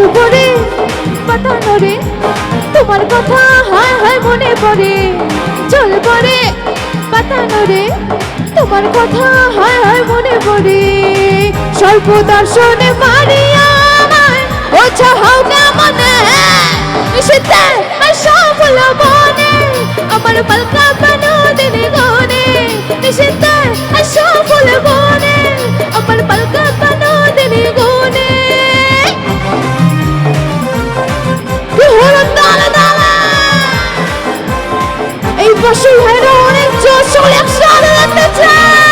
বলব রে বাতানো রে তোমার কথা হায় হায় মনে পড়ে। চলবো রে বাতানো রে তোমার কথা হায় হায় মনে পড়ে। স্বল্প মারিয়া সফল আমার পালকা বানো দিনে গনে নিশিতে সফল বনে বছর ভাইরা অনেক জোর সকলে একসাথে লাগতে চায়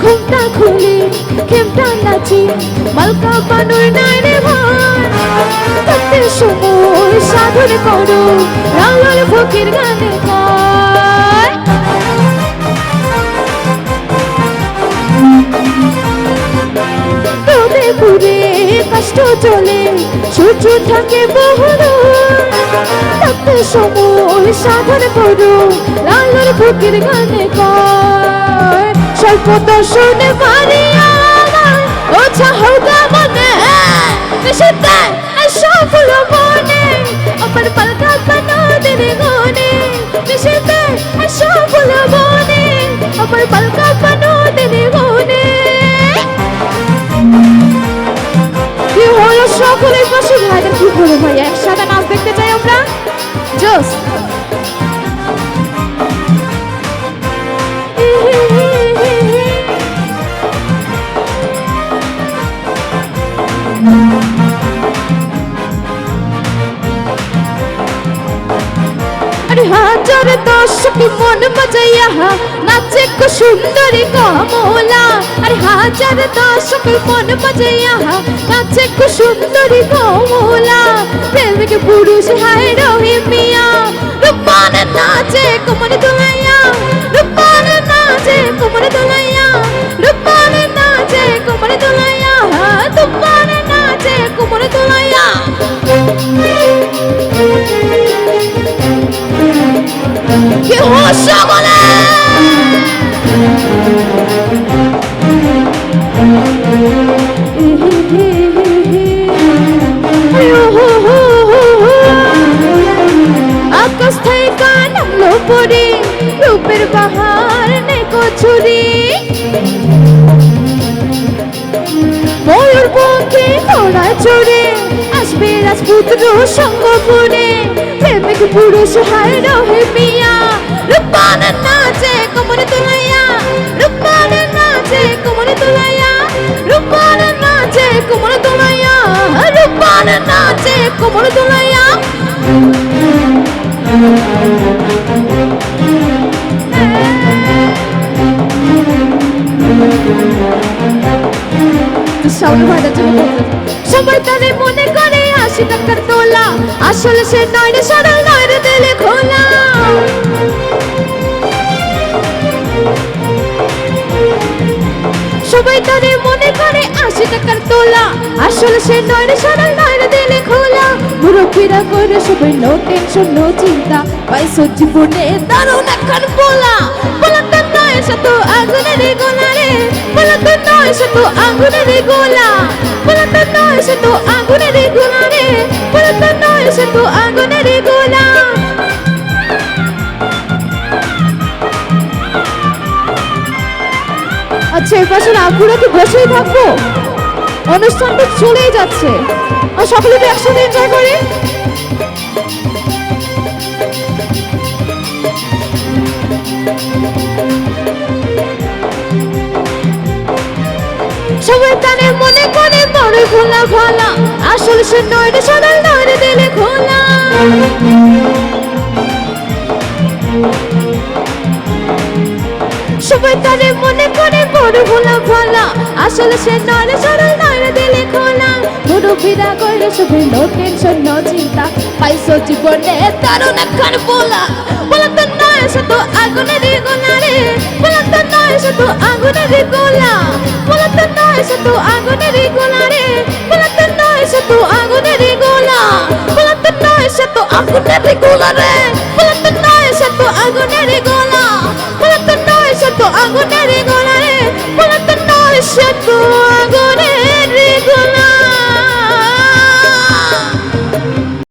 ঘুমটা খুলি খেমটা নাচি মালকা বানুর নাইরে ভাই সময় সাধন করো লাল ফকির গানে গায় কষ্ট চলে সূর্য থাকে বহুদূর থাকতে সময় সাধন করো, লালুর ফকির গানে কর স্বল্প দর্শন মারিয়া ও চাহতা দর্শক মন মজাইয়া নাচে কো সুন্দরী কমলা। আরে হাজার দর্শক মন মজাইয়া নাচে কো সুন্দরী কমলা। প্রেমিক পুরুষ হায় রহি মিয়া রূপান নাচে কোমর দুলাইয়া চড়ে আসবে রাজপুত্র সঙ্গপুরে প্রেমিক পুরুষ হায় রহে মিয়া রূপান নাচে কোমর তুলাইয়া। রূপান নাচে কোমর রূপান নাচে রূপান নাচে ভাইদের তারে মনে করে আশি টাকার তোলা আসলে সে নয় রে, সরল নয় রে, দিলে খোলা। সবাই তারে মনে করে আশি টাকার তোলা আসলে সে নয় রে, সরল নয় রে, দিলে খোলা। মুরব্বীরা করে সবাই নো টেনশন নো চিন্তা। পাইছো জীবনে দারুণ একখান পোলা পোলা তো নয় সে তো আগুনের গোলা রে পোলা তো নয় সে তো আগুনের গোলা। পোলা তো নয় সে তো আগুনের গোলা রে পোলা তো নয় সে তো আগুনের গোলা। আচ্ছা এই পাশে আপুরা কি বসেই থাকব? অনুষ্ঠানটা চলেই যাচ্ছে। আর সকলে একসাথে এনজয় করি। সবাই তানে মনে করে বড় খোলা ভালা। আসলে সে নয় রে সরল নয় রে দিলে খোলা সবাই তারে মনে করে বড় ভোলা ভালা। আসলে সে নয় রে সরল নয় রে দিলে খোলা মুরব্বীরা করে সবাই নো টেনশন নো চিন্তা। পাইছো জীবনে দারুণ একখান বলা বলা তো নয়, সে আগুনের গোলা রে। বলা তো নয়, সে আগুনের গোলা। তো নয় সে তো আগুনের গোলারে রে। বলা তো নয় সে তো আগুনের গোলা। বলা নয় নয় আগুনের গোলারে রে। বলে তো নয় শত আগুনের গোলা। বলে তো নয় শত আগুনের গোলারে নয় শত